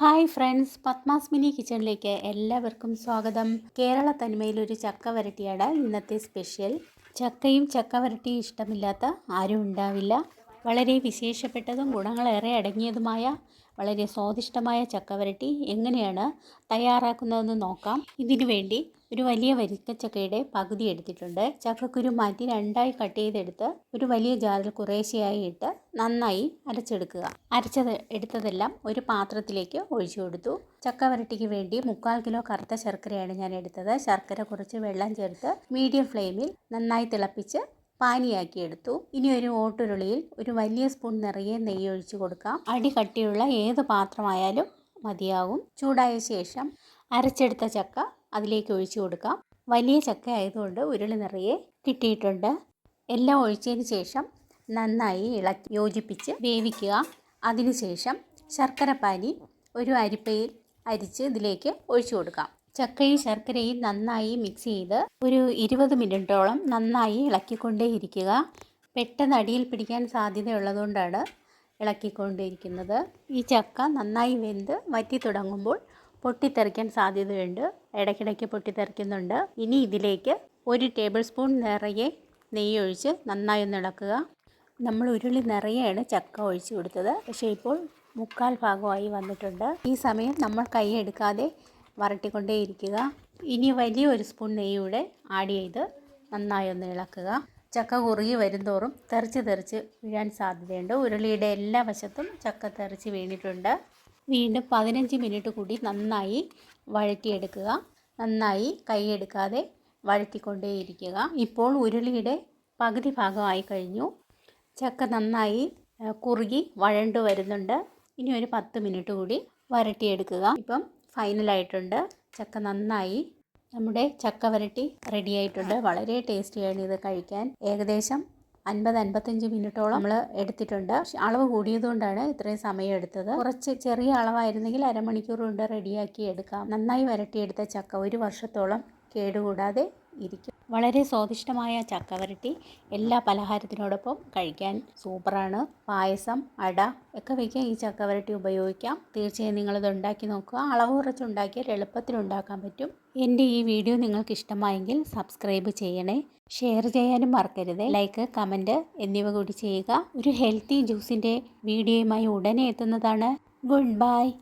Hi friends Padmas mini കിച്ചണിലേക്ക് എല്ലാവർക്കും സ്വാഗതം. കേരള തനിമയിൽ ഒരു ചക്ക വരട്ടിയാണ് ഇന്നത്തെ സ്പെഷ്യൽ. ചക്കയും ചക്ക വരട്ടിയും ഇഷ്ടമില്ലാത്ത ആരും ഉണ്ടാവില്ല. വളരെ വിശേഷപ്പെട്ടതും ഗുണങ്ങളേറെ അടങ്ങിയതുമായ വളരെ സ്വാദിഷ്ടമായ ചക്ക വരട്ടി എങ്ങനെയാണ് തയ്യാറാക്കുന്നതെന്ന് നോക്കാം. ഇതിനു വേണ്ടി ഒരു വലിയ വരിക്കച്ചക്കയുടെ പകുതി എടുത്തിട്ടുണ്ട്. ചക്കക്കുരു മാറ്റി രണ്ടായി കട്ട് ചെയ്തെടുത്ത് ഒരു വലിയ ജാറിൽ കുറേശ്ശെയായി ഇട്ട് നന്നായി അരച്ചെടുക്കുക. അരച്ചത് എടുത്തതെല്ലാം ഒരു പാത്രത്തിലേക്ക് ഒഴിച്ചു കൊടുത്തു. ചക്ക വരട്ടിക്ക് വേണ്ടി മുക്കാൽ കിലോ കറുത്ത ശർക്കരയാണ് ഞാൻ എടുത്തത്. ശർക്കര കുറച്ച് വെള്ളം ചേർത്ത് മീഡിയം ഫ്ലെയിമിൽ നന്നായി തിളപ്പിച്ച് പാനിയാക്കിയെടുത്തു ഇനി ഒരു ഓട്ടുരുളിയിൽ ഒരു വലിയ സ്പൂൺ നിറയെ നെയ്യ് ഒഴിച്ചു കൊടുക്കാം. അടി കട്ടിയുള്ള ഏത് പാത്രമായാലും മതിയാകും ചൂടായ ശേഷം അരച്ചെടുത്ത ചക്ക അതിലേക്ക് ഒഴിച്ചു കൊടുക്കാം. വലിയ ചക്ക ആയതുകൊണ്ട് ഉരുളി നിറയെ കിട്ടിയിട്ടുണ്ട്. എല്ലാം ഒഴിച്ചതിന് ശേഷം നന്നായി ഇളക്കി യോജിപ്പിച്ച് വേവിക്കുക. അതിനുശേഷം ശർക്കരപ്പാനി ഒരു അരിപ്പയിൽ അരിച്ച് ഇതിലേക്ക് ഒഴിച്ചു കൊടുക്കാം. ചക്കയും ശർക്കരയും നന്നായി മിക്സ് ചെയ്ത് ഒരു ഇരുപത് മിനിറ്റോളം നന്നായി ഇളക്കിക്കൊണ്ടേ ഇരിക്കുക. പെട്ടെന്ന് അടിയിൽ പിടിക്കാൻ സാധ്യതയുള്ളതുകൊണ്ടാണ് ഇളക്കിക്കൊണ്ടിരിക്കുന്നത് ഈ ചക്ക നന്നായി വെന്ത് വറ്റി തുടങ്ങുമ്പോൾ പൊട്ടിത്തെറിക്കാൻ സാധ്യതയുണ്ട്. ഇടയ്ക്കിടയ്ക്ക് പൊട്ടിത്തെറിക്കുന്നുണ്ട്. ഇനി ഇതിലേക്ക് ഒരു ടേബിൾ സ്പൂൺ നിറയെ നെയ്യ് ഒഴിച്ച് നന്നായി ഒന്ന് ഇളക്കുക. നമ്മൾ ഉരുളി നിറയെയാണ് ചക്ക ഒഴിച്ചു കൊടുത്തത്. പക്ഷേ ഇപ്പോൾ മുക്കാൽ ഭാഗമായി വന്നിട്ടുണ്ട്. ഈ സമയം നമ്മൾ കൈ എടുക്കാതെ വരട്ടിക്കൊണ്ടേയിരിക്കുക ഇനി വലിയ ഒരു സ്പൂൺ നെയ്യൂടെ ആഡ് ചെയ്ത് നന്നായി ഒന്ന് ഇളക്കുക. ചക്ക കുറുകി വരുംതോറും തെറിച്ച് തെറിച്ച് വീഴാൻ സാധ്യതയുണ്ട്. ഉരുളിയുടെ എല്ലാ വശത്തും ചക്ക തെറിച്ച് വീണിട്ടുണ്ട്. വീണ്ടും പതിനഞ്ച് മിനിറ്റ് കൂടി നന്നായി വഴറ്റിയെടുക്കുക. നന്നായി കൈയെടുക്കാതെ വഴറ്റിക്കൊണ്ടേയിരിക്കുക ഇപ്പോൾ ഉരുളിയുടെ പകുതി ഭാഗമായി കഴിഞ്ഞു. ചക്ക നന്നായി കുറുകി വഴണ്ടു വരുന്നുണ്ട്. ഇനി ഒരു പത്ത് മിനിറ്റ് കൂടി വരട്ടിയെടുക്കുക. ഇപ്പം ഫൈനലായിട്ടുണ്ട് ചക്ക നന്നായി നമ്മുടെ ചക്ക വരട്ടി റെഡി ആയിട്ടുണ്ട്. വളരെ ടേസ്റ്റിയാണ് ഇത് കഴിക്കാൻ. ഏകദേശം അൻപത് അൻപത്തഞ്ച് മിനിറ്റോളം നമ്മൾ എടുത്തിട്ടുണ്ട്. അളവ് കൂടിയതുകൊണ്ടാണ് ഇത്രയും സമയം എടുത്തത്. കുറച്ച് ചെറിയ അളവായിരുന്നെങ്കിൽ അരമണിക്കൂർ കൊണ്ട് റെഡിയാക്കി എടുക്കാം. നന്നായി വരട്ടിയെടുത്ത ചക്ക ഒരു വർഷത്തോളം കേടുകൂടാതെ ഇരിക്കും. വളരെ സ്വാദിഷ്ടമായ ചക്കവരട്ടി. എല്ലാ പലഹാരത്തിനോടൊപ്പം കഴിക്കാൻ സൂപ്പറാണ്. പായസം അട ഒക്കെ വയ്ക്കാൻ ഈ ചക്കവരട്ടി ഉപയോഗിക്കാം. തീർച്ചയായും നിങ്ങളിത് ഉണ്ടാക്കി നോക്കുക. അളവ് കുറച്ച് ഉണ്ടാക്കിയാൽ എളുപ്പത്തിൽ ഉണ്ടാക്കാൻ പറ്റും. എന്റെ ഈ വീഡിയോ നിങ്ങൾക്ക് ഇഷ്ടമായെങ്കിൽ സബ്സ്ക്രൈബ് ചെയ്യണേ. ഷെയർ ചെയ്യാനും മറക്കരുത്. ലൈക്ക് കമന്റ് എന്നിവ കൂടി ചെയ്യുക. ഒരു ഹെൽത്തി ജ്യൂസിന്റെ വീഡിയോയുമായി ഉടനെ എത്തുന്നതാണ്. Good bye.